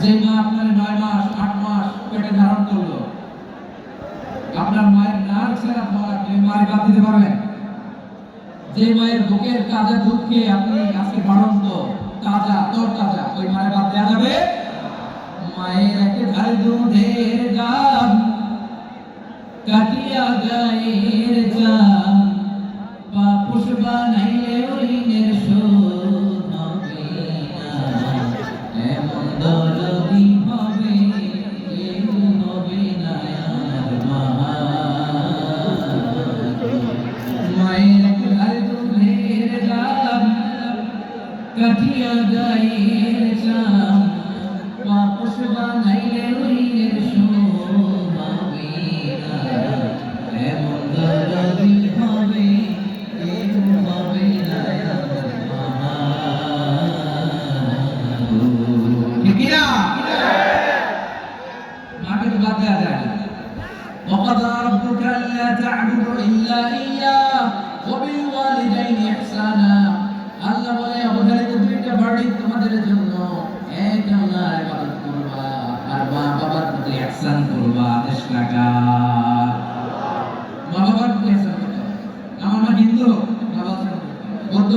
যে মা আপনার নয় মাস, আট মাস পেটে ধারণ করল। আপনার মায়ের নার ছেড়া খাওয়া আপনি মায়ের বাদ দিতে পারবেন। যে মায়ের বুকের তাজা দুধ খেয়ে আপনি আজকে বাড়ন্ত তাজা তোর তাজা ওই মায়ের বাদ দেওয়া যাবে? মায়ের এক ধারে দুধের গান কাটিয়া গায়ের চান পাপুষ বানাইলে ওইনের কাটিয়া গায়ের চান পাপুষ বানাইলে ওইনের শোধ হবে না। এমন দরদি হবে কেউ হবে না। সবাই তোমাদের জন্য এক আল্লাহর ইবাদত করবা, আর মা বাবার প্রতি ইহসান করবা, আদেশ লাগা। মা বাবার প্রতি ইহসান করবা আমার মা হিন্দু বাবা বৌদ্ধ